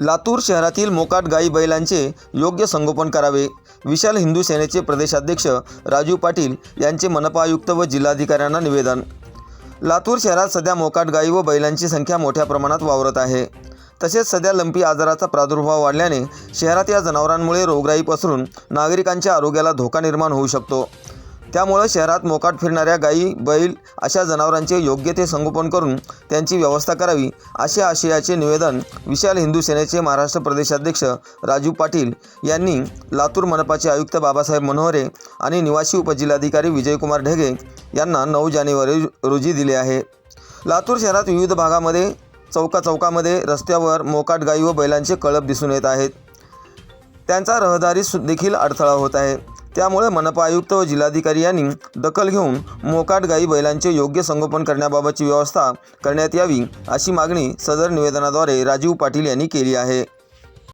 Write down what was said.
लातूर शहरातील मोकाट गाई बैलांचे योग्य संगोपन करावे. विशाल हिंदू सेनेचे प्रदेशाध्यक्ष राजू पाटील यांचे मनपा आयुक्त व जिल्हाधिकाऱ्यांना निवेदन. लातूर शहरात सध्या मोकाट गाई व बैलांची संख्या मोठ्या प्रमाणात वावरत आहे. तसेच सध्या लंपी आजाराचा प्रादुर्भाव वाढल्याने शहरात या जनावरांमुळे रोगराई पसरून नागरिकांच्या आरोग्याला धोका निर्माण होऊ शकतो. त्यामुळं शहरात मोकाट फिरणाऱ्या गायी बैल अशा जनावरांचे योग्य ते संगोपन करून त्यांची व्यवस्था करावी असे आशयाचे निवेदन विशाल हिंदू सेनेचे महाराष्ट्र प्रदेशाध्यक्ष राजू पाटील यांनी लातूर मनपाचे आयुक्त बाबासाहेब मनोहरे आणि निवासी उपजिल्हाधिकारी विजयकुमार ढेगे यांना नऊ जानेवारी रोजी दिले आहे. लातूर शहरात विविध भागामध्ये चौका चौकामध्ये रस्त्यावर मोकाट गायी व बैलांचे कळप दिसून येत आहेत. त्यांचा रहदारी सु- देखील अडथळा होत आहे. त्यामुळे मनपा आयुक्त व जिल्हाधिकारी यांनी दखल घेऊन मोकाट गाई बैलांचे योग्य संगोपन करण्याबाबतची व्यवस्था करण्यात यावी अशी मागणी सदर निवेदनाद्वारे राजीव पाटील यांनी केली आहे.